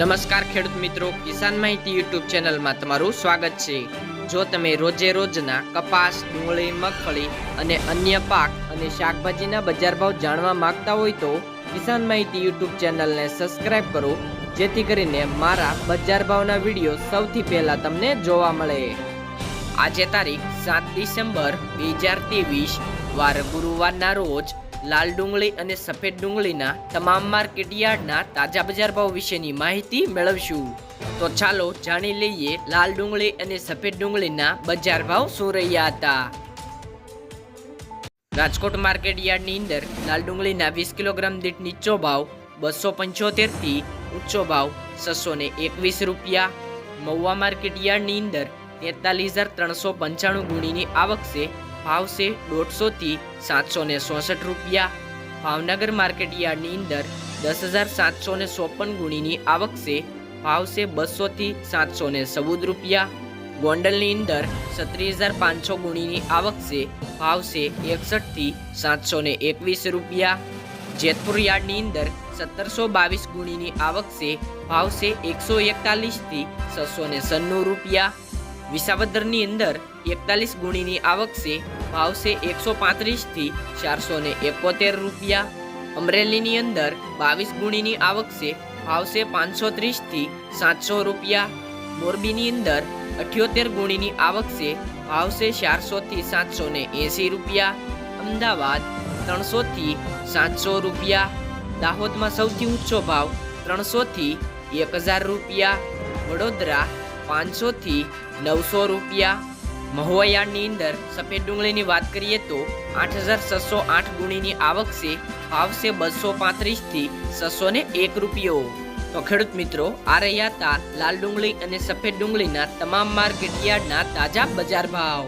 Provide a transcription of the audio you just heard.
નમસ્કાર ખેડૂત મિત્રો, કિસાન માહિતી યુટ્યુબ ચેનલમાં તમારું સ્વાગત છે. જો તમે રોજે રોજના કપાસ, ડુંગળી, મગફળી અને અન્ય પાક અને શાકભાજીના બજાર ભાવ જાણવા માંગતા હોય તો કિસાન માહિતી યુટ્યુબ ચેનલને સબસ્ક્રાઇબ કરો, જેથી કરીને મારા બજાર ભાવના વીડિયો સૌથી પહેલા તમને જોવા મળે. આજે તારીખ સાત ડિસેમ્બર બે હજાર ત્રેવીસ, વાર ગુરુવારના રોજ લાલ ડુંગળી અને સફેદ ડુંગળીના તમામ માર્કેટ યાર્ડના તાજા બજાર ભાવ વિશેની માહિતી મેળવશું. તો ચાલો જાણી લઈએ લાલ ડુંગળી અને સફેદ ડુંગળીના બજાર ભાવ શું રહ્યા હતા. રાજકોટ માર્કેટ યાર્ડની અંદર લાલ ડુંગળીના વીસ કિલોગ્રામ દીઠ નીચો ભાવ બસો પંચોતેરથી ઊંચો ભાવ છસો ને એકવીસ રૂપિયા. મહુવા માર્કેટ યાર્ડની અંદર તેતાલીસ હજાર ત્રણસો પંચાણું ગુણીની આવક છે. ભાવ છે દોઢસો થી સાતસો ને ચોસઠ રૂપિયા. ભાવનગર માર્કેટ યાર્ડની અંદર દસ હજાર સાતસો ને ચોપન ગુણીની આવક છે. ભાવ છે બસો થી સાતસો ને ચૌદ રૂપિયા. ગોંડલની અંદર સત્રીસ હજાર પાંચસો ગુણીની આવક છે. ભાવ છે એકસઠથી સાતસો ને એકવીસ રૂપિયા. જેતપુર યાર્ડની અંદર સત્તરસો બાવીસ ગુણીની આવક છે. ભાવ છે એકસો એકતાલીસથી છસો ને સન્નું રૂપિયા. વિસાવદરની અંદર એકતાલીસ ગુણીની આવક છે. ભાવ એકસો પાંત્રીસથી ચારસો ને એકોતેર રૂપિયા. અમરેલીની અંદર બાવીસ ગુણીની આવક છે. ભાવ પાંચસો ત્રીસથી સાતસો રૂપિયા. મોરબીની અંદર અઠ્યોતેર ગુણીની આવક છે. ભાવ છે ચારસો સાતસો ને એંસી રૂપિયા. અમદાવાદ ત્રણસોથી સાતસો રૂપિયા. દાહોદમાં સૌથી ઊંચો ભાવ ત્રણસોથી એક હજાર રૂપિયા. વડોદરા પાંચસો થી નવસો રૂપિયા. મહુવા અંદર સફેદ ડુંગળીની વાત કરીએ તો આઠ હજાર છસો આઠ ગુણીની આવક છે છે બસો પાંત્રીસથી છસો ને એક રૂપિયો. તો ખેડૂત મિત્રો, આ રહ્યા હતા લાલ ડુંગળી અને સફેદ ડુંગળીના તમામ માર્કેટ યાર્ડના તાજા બજાર ભાવ.